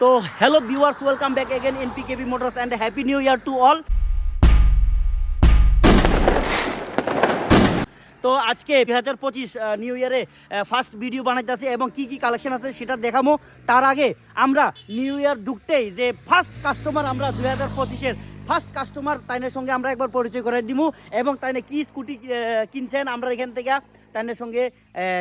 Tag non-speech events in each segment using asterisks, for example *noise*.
তো hello viewers welcome back again in PKB Motors and happy new year to all তো আজকে দুই হাজার পঁচিশ নিউ ইয়ারে ফার্স্ট ভিডিও বানাইতেছে এবং কি কি কালেকশন আছে সেটা দেখামো। তার আগে আমরা নিউ ইয়ার ঢুকতেই যে ফার্স্ট কাস্টমার আমরা দুই হাজার পঁচিশের ফার্স্ট কাস্টমার তাইনের সঙ্গে আমরা একবার পরিচয় করে দিব এবং তাইনে কি স্কুটি কিনছেন আমরা এখান থেকে তাইনের সঙ্গে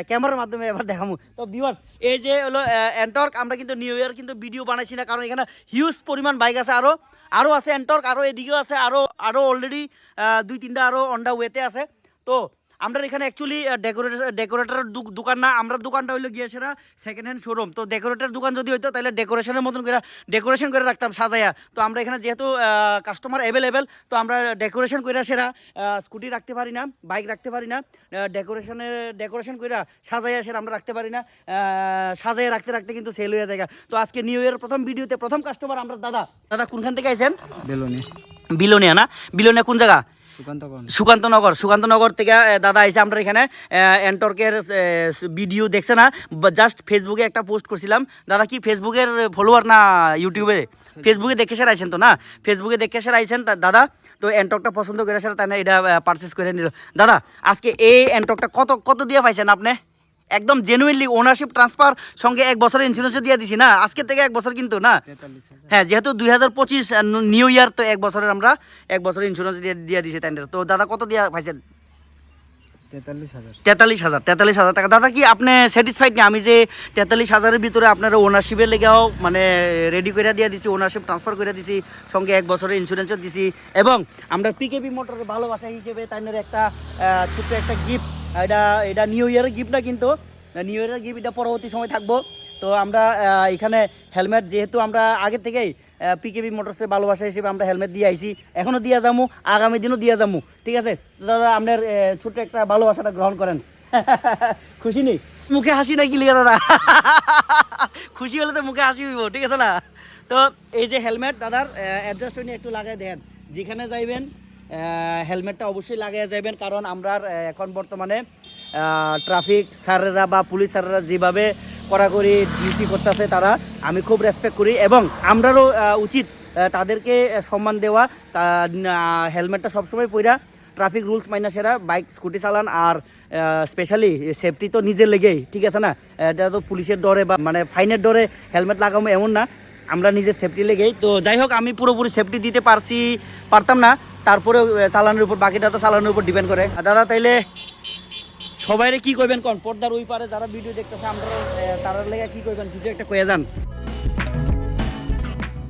ক্যামেরার মাধ্যমে এবার দেখামু তো ভিউয়ার্স এই যে হলো অ্যান্টর্ক আমরা কিন্তু নিউ ইয়ার কিন্তু ভিডিও বানাইছি না, কারণ এখানে হিউজ পরিমাণ বাইক আছে আরও আরও আছে অ্যান্টর্ক আরও এদিকেও আছে আরও আরও অলরেডি দুই তিনটা আরও অন দ্য ওয়েতে আছে। তো আমরা এখানে অ্যাকচুয়ালি ডেকোরেটর ডেকোরেটরের দোকান না আমরা দোকানটা হইল গিয়ে সেটা সেকেন্ড হ্যান্ড শোরুম তো ডেকোরেটর দোকান যদি হইতো তাহলে ডেকোরেশনের মতন করে ডেকোরেশন করে রাখতাম সাজাইয়া। তো আমরা এখানে যেহেতু কাস্টমার অ্যাভেলেবেল তো আমরা ডেকোরেশন করে সেরা স্কুটি রাখতে পারি না বাইক রাখতে পারি না ডেকোরেশনের ডেকোরেশন করে সাজাইয়া সেরা আমরা রাখতে পারি না সাজাইয়া রাখতে রাখতে কিন্তু সেল হয়ে যায় তো আজকে নিউ ইয়ার প্রথম ভিডিওতে প্রথম কাস্টমার আমরা দাদা। দাদা কোনখান থেকে আইছেন? বেলুনি বিলোনিয়া না? বিলোনিয়া কোন জায়গা? সুকান্তনগর সুকান্তনগর থেকে দাদা আইসে আমরা এখানে এন্টর্কের ভিডিও দেখছে না জাস্ট ফেসবুকে একটা পোস্ট করছিলাম। দাদা কি ফেসবুকের ফলোয়ার না ইউটিউবে ফেসবুকে দেখে সেরা আইছেন তো না? ফেসবুকে দেখে সেরা আইছেন দাদা, তো এন্টকটা পছন্দ করে সেরা, তাই না, এটা পারচেস করে নিল। দাদা, আজকে এই এন্টকটা কত কত দিয়ে পাইছেন আপনি? একদম জেনুইনলি ওনারশিপ ট্রান্সফার সঙ্গে এক বছরের ইন্স্যুরেন্সও দিয়ে দিছি না? আজকে থেকে এক বছর কিন্তু না? হ্যাঁ যেহেতু দুই হাজার পঁচিশ নিউ ইয়ার তো এক বছরের আমরা এক বছরের ইন্স্যুরেন্স দিয়ে দিয়ে দিছি তাই তো দাদা কত দিয়া পাইছেন? তেতাল্লিশ হাজার। তেতাল্লিশ হাজার টাকা। দাদা কি আপনি স্যাটিসফাইড না? আমি যে তেতাল্লিশ হাজারের ভিতরে আপনার ওনারশিপের লেগেও মানে রেডি করে দিয়ে দিছি ওনারশিপ ট্রান্সফার করে দিছি সঙ্গে এক বছরের ইন্স্যুরেন্সও দিছি। এবং আমরা পিকেপি মোটরের ভালোবাসা হিসেবে তাইনের একটা ছোট্ট একটা গিফট এটা এটা নিউ ইয়ারের গিফট না কিন্তু নিউ ইয়ারের গিফট এটা পরবর্তী সময় থাকব। তো আমরা এখানে হেলমেট যেহেতু আমরা আগে থেকেই পিকেবি মোটরসের ভালোবাসা হিসেবে আমরা হেলমেট দিয়ে আইছি এখনও দিয়ে যাব আগামী দিনও দিয়ে যাব ঠিক আছে? দাদা, আপনার ছোট্ট একটা ভালোবাসাটা গ্রহণ করেন। *laughs* খুশি নেই? মুখে হাসি নাকি লিখে দাদা? *laughs* খুশি হলে তো মুখে হাসি হইব, ঠিক আছে না? তো এই যে হেলমেট দাদার অ্যাডজাস্ট একটু লাগাই দেন। যেখানে যাইবেন হেলমেটটা অবশ্যই লাগাই যাবেন, কারণ আমরা এখন বর্তমানে ট্রাফিক স্যারেরা বা পুলিশ স্যারেরা যেভাবে কড়াকড়ি ডিউটি করতেছে, তারা, আমি খুব রেসপেক্ট করি এবং আমরারও উচিত তাদেরকে সম্মান দেওয়া হেলমেটটা সবসময় পইরা ট্রাফিক রুলস মাইনা সেরা, বাইক, স্কুটি চালান আর স্পেশালি সেফটি তো নিজের লেগেই, ঠিক আছে না? এটা তো পুলিশের ডরে বা মানে ফাইনের ডরে হেলমেট লাগাবো এমন না, আমরা নিজের সেফটি লেগেই। তো যাই হোক, আমি পুরোপুরি সেফটি দিতে পারছি, পারতাম না। তারপরেও আহ, চালানোর উপর বাকিটা তো চালানোর উপর ডিপেন্ড করে। দাদা তাইলে সবাইরে কি করবেন কোন? পর্দার ওই পারে যারা ভিডিও দেখতেছে আমরা তারা লেগে কি করবেন কিছু একটা কয়ে যান।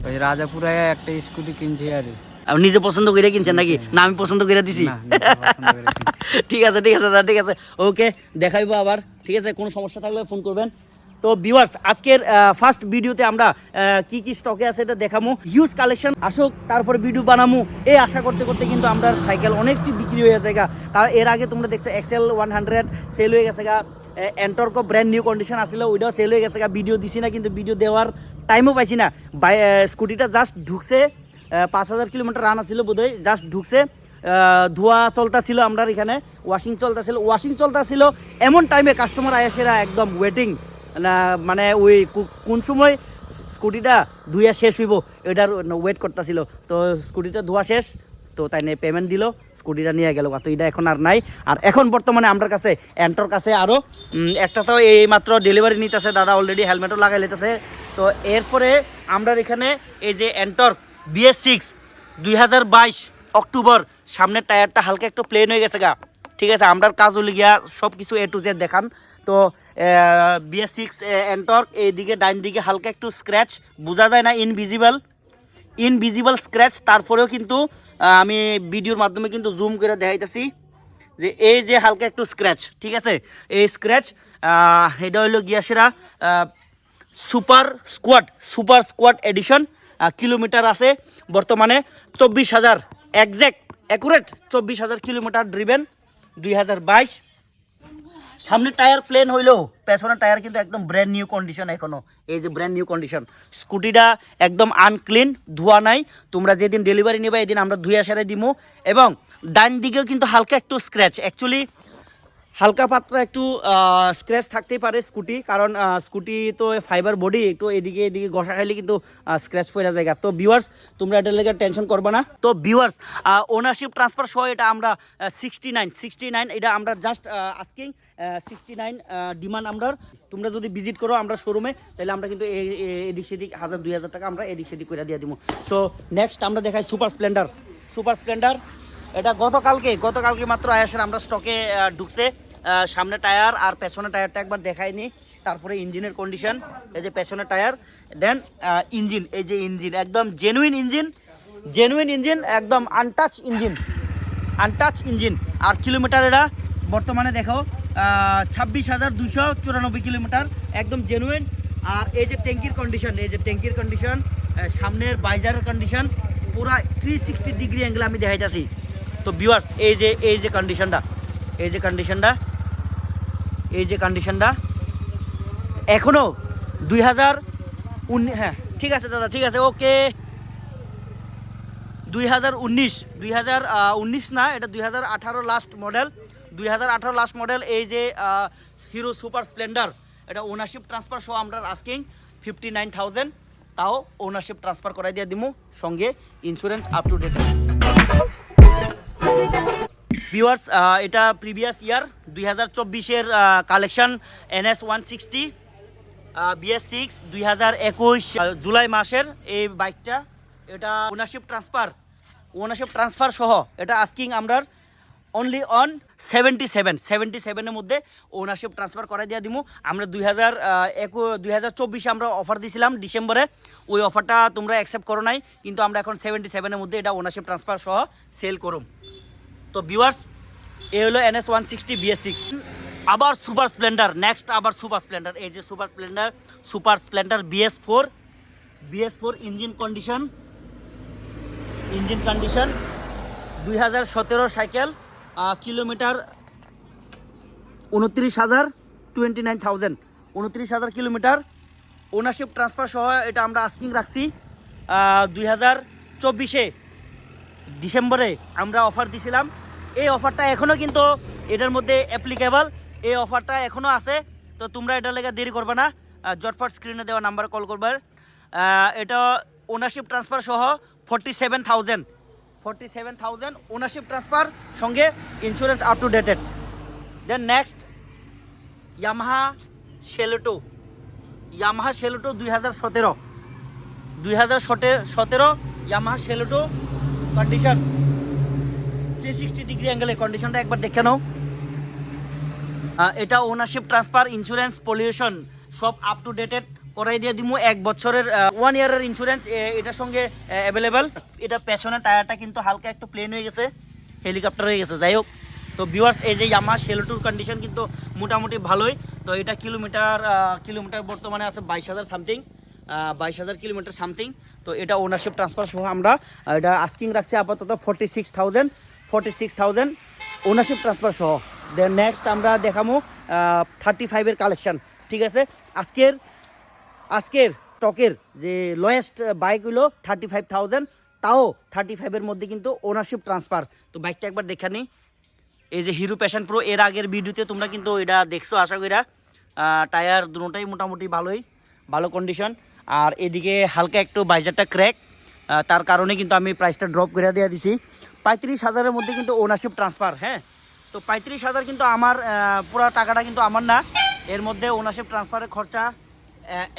ওই রাজাপুরে একটা স্কুটি কিনছি আর আপনি নিজে পছন্দ করে কিনছেন নাকি? না আমি পছন্দ করে দিছি। *laughs* ঠিক আছে ঠিক আছে দাদা ঠিক আছে। ওকে দেখাইবো আবার। ঠিক আছে কোনো সমস্যা থাকলে ফোন করবেন। তো ভিউয়ার্স আজকের ফার্স্ট ভিডিওতে আমরা কি কি স্টকে আছে এটা দেখামু। হিউজ কালেকশন আসুক, তারপরে ভিডিও বানামু। এই আশা করতে করতে কিন্তু আমরা সাইকেল অনেকটি বিক্রি হয়ে গেছে গা। কারণ এর আগে তোমরা দেখছ এক্সেল ওয়ান হান্ড্রেড সেল হয়ে গেছে গা। এন্টর্কো ব্র্যান্ড নিউ কন্ডিশন আসলে, ওইটাও সেল হয়ে গেছে গা। ভিডিও দিছি না, কিন্তু ভিডিও দেওয়ার টাইমও পাইছি না। বাই স্কুটিটা জাস্ট ঢুকছে পাঁচ হাজার কিলোমিটার রান আছিল বোধহয় জাস্ট ঢুকছে। ধোয়া চলতেছিল আমরা এখানে ওয়াশিং চলতেছিল। ওয়াশিং চলতেছিল, এমন টাইমে কাস্টমার আয়েসেরা একদম ওয়েটিং মানে ওই কোন সময় স্কুটিটা ধুইয়া শেষ হইব, এটার ওয়েট করতেছিল। তো স্কুটিটা ধোয়া শেষ, তো তাই নিয়ে পেমেন্ট দিল, স্কুটিটা নিয়ে গেল। তো এটা এখন আর নাই। আর এখন বর্তমানে আমার কাছে অ্যান্টর কাছে আরও একটা তো এই মাত্র ডেলিভারি নিতেছে, দাদা অলরেডি হেলমেটও লাগাই লিতেছে। তো এরপরে আমরা এখানে এই যে অ্যান্টর বিএস সিক্স দুই হাজার বাইশ অক্টোবর, সামনের টায়ারটা হালকা একটু প্লেন হয়ে গেছে গা। ঠিক আছে, আমরার কাজ হলে গিয়া সব কিছু এ টু জেড দেখান। তো বিএস সিক্স এন্টর্ক এইদিকে ডাইন দিকে হালকা একটু স্ক্র্যাচ বোঝা যায় না ইনভিজিবল ইনভিজিবল স্ক্র্যাচ তারপরেও কিন্তু আমি ভিডিওর মাধ্যমে কিন্তু জুম করে দেখাইতেছি যে এই যে হালকা একটু স্ক্র্যাচ ঠিক আছে? এই স্ক্র্যাচ এটা হইল গিয়াসেরা super squad super squad edition kilometre আছে। বর্তমানে চব্বিশ হাজার একজ্যাক্ট অ্যাকুরেট চব্বিশ হাজার কিলোমিটার ড্রিবেন দুই হাজার বাইশ। সামনে টায়ার প্লেন হইলেও পেছনের টায়ার কিন্তু একদম ব্র্যান্ড নিউ কন্ডিশন এখনও। এই যে ব্র্যান্ড নিউ কন্ডিশন স্কুটিটা একদম আনক্লিন ধোয়া নাই। তোমরা যেদিন ডেলিভারি নেবে, এদিন আমরা ধুয়ে সেরে দিব এবং ডান দিকেও কিন্তু হালকা একটু স্ক্র্যাচ অ্যাকচুয়ালি হালকা পাতলা একটু স্ক্র্যাচ থাকতেই পারে স্কুটি। কারণ স্কুটি তো ফাইবার বডি একটু এদিকে এদিকে ঘষা খাইলে কিন্তু স্ক্র্যাচ পড়ে যায় তো ভিউয়ার্স তোমরা এটার লেগে টেনশন করবে না। তো ভিউয়ার্স ওনারশিপ ট্রান্সফার সহ এটা আমরা সিক্সটি নাইন সিক্সটি নাইন এটা আমরা just asking sixty nine demand আমরা। তোমরা যদি ভিজিট করো আমরা শোরুমে তাহলে আমরা কিন্তু এদিক সেদিক হাজার, দুই হাজার টাকা আমরা এদিক সেদিক করে দিয়ে দিব সো নেক্সট আমরা দেখাই সুপার স্প্লেন্ডার সুপার স্প্লেন্ডার এটা গতকালকে গতকালকে মাত্র আয়াসের আমরা স্টকে ঢুকছে। সামনে টায়ার আর পেছনে টায়ারটা একবার দেখাইনি, তারপরে ইঞ্জিনের কন্ডিশন এই যে পেছনে টায়ার দেন ইঞ্জিন, এই যে ইঞ্জিন, একদম জেনুইন ইঞ্জিন জেনুইন ইঞ্জিন, একদম আনটাচ ইঞ্জিন আনটাচ ইঞ্জিন। আর কিলোমিটার এটা বর্তমানে দেখো ছাব্বিশ হাজার দুশো চুরানব্বই কিলোমিটার একদম জেনুইন আর এই যে ট্যাঙ্কির কন্ডিশন এই যে ট্যাঙ্কির কন্ডিশন সামনের বাইজারের কন্ডিশন পুরা থ্রি সিক্সটি ডিগ্রি অ্যাঙ্গেল আমি দেখাইতেছি। তো ভিউয়ার্স এই যে এই যে কন্ডিশনটা এই যে কন্ডিশনটা এই যে কন্ডিশনটা এখনও দুই হাজার উনিশ হ্যাঁ ঠিক আছে দাদা, ঠিক আছে, ওকে। দুই হাজার উনিশ, দুই হাজার উনিশ না, এটা দুই হাজার আঠারো লাস্ট মডেল দুই হাজার আঠারো লাস্ট মডেল এই যে হিরো সুপার স্প্লেন্ডার এটা ওনারশিপ ট্রান্সফার সহ আমরা আস্কিং ফিফটি নাইন থাউজেন্ড তাও ওনারশিপ ট্রান্সফার করাই দিয়ে দিমু, সঙ্গে insurance up to date viewers এটা প্রিভিয়াস ইয়ার দুই হাজার চব্বিশের collection NS one sixty BS six দুই হাজার একুশ জুলাই মাসের এই বাইকটা এটা ওনারশিপ ট্রান্সফার ওনারশিপ ট্রান্সফার সহ এটা আস্কিং আমরা only on seventy seven seventy সেভেনের মধ্যে ওনারশিপ ট্রান্সফার করাই দিয়ে দিমু। আমরা দুই হাজার একু দুই হাজার চব্বিশে আমরা অফার দিয়েছিলাম ডিসেম্বরে। ওই অফারটা তোমরা অ্যাকসেপ্ট করো নাই, কিন্তু আমরা এখন সেভেন্টি সেভেনের মধ্যে এটা ওনারশিপ ট্রান্সফার সহ সেল করুম। তো ভিউয়ার্স এ হলো এনএস ওয়ান সিক্সটি সিক্স আবার সুপার স্প্লেন্ডার নেক্সট আবার সুপার স্প্লেন্ডার এই যে Super Splendor Super Splendor BS four BS four engine condition engine condition দুই হাজার সতেরো সাইকেল কিলোমিটার উনত্রিশ হাজার টোয়েন্টি নাইন উনত্রিশ হাজার কিলোমিটার ওনারশিপ ট্রান্সফার সহ এটা আমরা আস্কিং রাখছি। দুই হাজার চব্বিশে, ডিসেম্বরে আমরা অফার দিছিলাম। এই অফারটা এখনও কিন্তু এটার মধ্যে অ্যাপ্লিকেবল এই অফারটা এখনও আছে। তো তোমরা এটার লেগে দেরি করবে না। জটফট স্ক্রিনে দেওয়া নাম্বারে কল করবে। এটা ওনারশিপ ট্রান্সফার সহ forty seven thousand forty seven thousand ownership transfer সঙ্গে insurance up to dated then next Yamaha Saluto Yamaha Saluto দুই হাজার সতেরো। দুই হাজার সতেরো Yamaha Saluto condition three sixty degree অ্যাঙ্গেলে কন্ডিশনটা একবার দেখে নাও। এটা ওনারশিপ ট্রান্সফার ইন্স্যুরেন্স পলিউশন সব আপ টু ডেটেড করাই দিয়ে দিমু। এক বছরের ওয়ান ইয়ারের ইন্স্যুরেন্স এটার সঙ্গে অ্যাভেলেবেল এটা পেছনের টায়ারটা কিন্তু হালকা একটু প্লেন হয়ে গেছে হেলিকপ্টার হয়ে গেছে। যাই হোক, তো ভিউয়ার্স এই যে ইয়ামা শেলোটুর কন্ডিশন কিন্তু মোটামুটি ভালোই। তো এটা কিলোমিটার কিলোমিটার বর্তমানে আছে বাইশ হাজার সামথিং বাইশ হাজার কিলোমিটার সামথিং তো এটা ওনারশিপ ট্রান্সফার সহ আমরা এটা আস্কিং রাখছি আপাতত forty six thousand forty six thousand ownership transfer সহ। দেন নেক্সট আমরা দেখামো থার্টি ফাইভের কালেকশান ঠিক আছে? আজকের আজকের স্টকের যে লোয়েস্ট বাইক হলো থার্টি ফাইভ থাউজেন্ড তাও থার্টি ফাইভের মধ্যে কিন্তু ওনারশিপ ট্রান্সফার তো বাইকটা একবার দেখা নিই এই যে হিরো প্যাশন প্রো এর আগের ভিডিওতে তোমরা কিন্তু এটা দেখছ, আশা করি টায়ার দুটোটাই মোটামুটি ভালোই, ভালো কন্ডিশন আর এদিকে হালকা একটু বাইজারটা ক্র্যাক তার কারণে কিন্তু আমি প্রাইসটা ড্রপ করে দিয়ে দিছি। পঁয়ত্রিশ হাজারের মধ্যে কিন্তু ওনারশিপ ট্রান্সফার হ্যাঁ? তো পঁয়ত্রিশ হাজার কিন্তু আমার পুরো টাকাটা কিন্তু আমার না। এর মধ্যে ওনারশিপ ট্রান্সফারের খরচা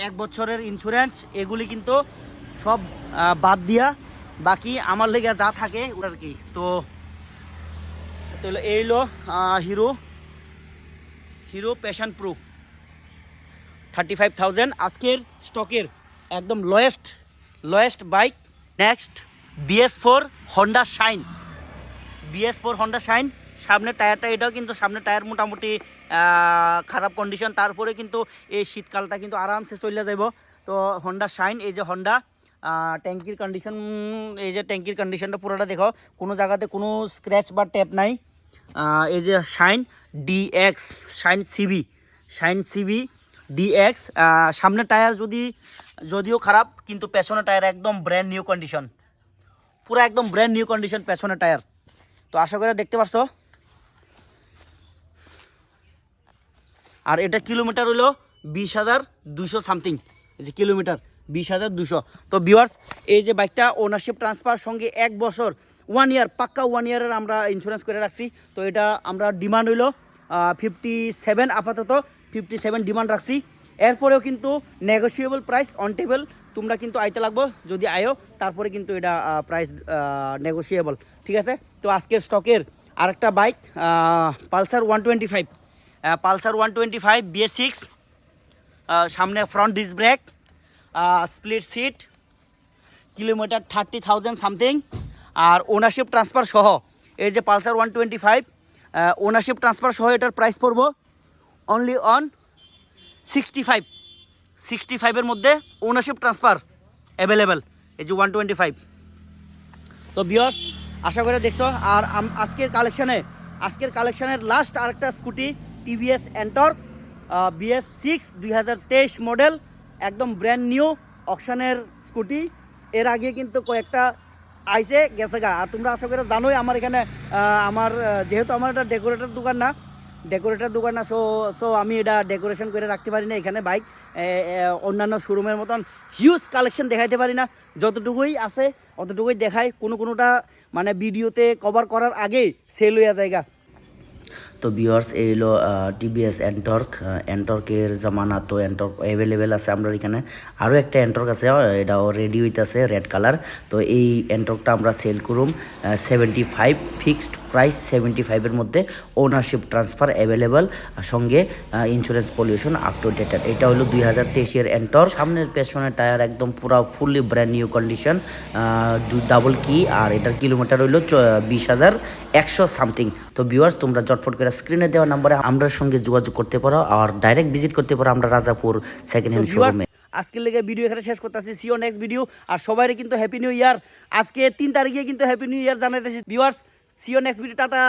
এক বছরের ইন্স্যুরেন্স এগুলি কিন্তু সব বাদ দিয়া বাকি আমার লেগে যা থাকে ওটার কি। তো এই হলো Hero Hero Passion Pro thirty five thousand আজকের স্টকের একদম lowest lowest bike next BS four Honda Shine BS four Honda Shine সামনের টায়ারটা, এটাও কিন্তু সামনের টায়ার মোটামুটি খারাপ কন্ডিশন তারপরে কিন্তু এই শীতকালটা কিন্তু আরামসে চলে যাব তো হন্ডা শাইন এই যে হন্ডা ট্যাঙ্কির কন্ডিশন এই যে ট্যাঙ্কির কন্ডিশনটা পুরোটা দেখো। কোনো জায়গাতে কোনো স্ক্র্যাচ বা ট্যাপ নাই। এই যে Shine DX Shine CB Shine CB DX সামনের টায়ার যদি, যদিও খারাপ, কিন্তু পেছনের টায়ার একদম ব্র্যান্ড নিউ কন্ডিশন পুরো একদম ব্র্যান্ড নিউ কন্ডিশন পেছনের টায়ার তো আশা করে দেখতে পারছ? আর এটা কিলোমিটার হলো বিশ হাজার দুশো সামথিং যে কিলোমিটার বিশ হাজার দুশো তো ভিউয়ার্স এই যে বাইকটা ওনারশিপ ট্রান্সফার সঙ্গে এক বছর ওয়ান ইয়ার পাক্কা ওয়ান ইয়ারের আমরা ইন্স্যুরেন্স করে রাখছি। তো এটা আমরা ডিমান্ড হইল ফিফটি সেভেন আপাতত ফিফটি সেভেন ডিমান্ড রাখছি। এরপরেও কিন্তু নেগোসিয়েবল প্রাইস অন টেবল তোমরা কিন্তু আইতে লাগবো, যদি আয়ো, তারপরে কিন্তু এটা প্রাইস নেগোসিয়েবল ঠিক আছে? তো আজকের স্টকের আরেকটা bike Pulsar one twenty five Pulsar one twenty five BS six সামনে front disc brake split seat kilometre thirty thousand something আর ওনারশিপ ট্রান্সফার সহ, এই যে Pulsar one twenty five ownership transfer সহ এটার প্রাইস পড়ব only on sixty five sixty ফাইভের মধ্যে ownership transfer available এই যে ওয়ান টোয়েন্টি ফাইভ তো বিয়স আশা করে দেখছ, আর আজকের কালেকশানে আজকের কালেকশানের লাস্ট আরেকটা scooty TVS Ntorq BS six দুই হাজার তেইশ মডেল একদম ব্র্যান্ড নিউ অকশানের স্কুটি এর আগে কিন্তু কয়েকটা আইসে গেছে গা। আর তোমরা আশা করে জানোই, আমার এখানে আমার যেহেতু আমার এটা ডেকোরেটর দোকান না ডেকোরেটর দোকান না সো সো আমি এটা ডেকোরেশন করে রাখতে পারি না। এখানে বাইক অন্যান্য শোরুমের মতন হিউজ কালেকশন দেখাইতে পারি না। যতটুকুই আছে, অতটুকুই দেখায় কোনো কোনোটা মানে ভিডিওতে কভার করার আগেই সেল হয়ে জায়গা তো বিয়ার্স এই হলো টিবিএস এন্টর্ক এন্টর্কের জামানা তো এন্টর্ক অ্যাভেলেবেল আছে আমরা এখানে। আরও একটা এন্টর্ক আছে এটাও রেডি হইতাছে রেড কালার তো এই এন্টর্কটা আমরা সেল করুম seventy five fixed price seventy ফাইভের মধ্যে ওনারশিপ ট্রান্সফার অ্যাভেলেবেল সঙ্গে insurance pollution up to dated এটা হলো দুই হাজার তেইশের এন্টর সামনের পেছনের টায়ার একদম পুরো fully brand new condition double কি আর এটার কিলোমিটার হইল বিশ হাজার একশো সামথিং তো ভিউয়ার্স তোমরা জটফট করে স্ক্রিনে দেওয়া নাম্বারে আমাদের সঙ্গে যোগাযোগ করতে পারো আর ডাইরেক্ট ভিজিট করতে পারো আমরা রাজাপুর সেকেন্ড হ্যান্ড শোরুমে আজকের লেগে ভিডিও এখানে শেষ করতেছি। সিও নেক্সট ভিডিও আর সবাই কিন্তু হ্যাপি নিউ ইয়ার আজকে তিন তারিখে কিন্তু happy new year জানাইতেছি। Viewers see you next video tata.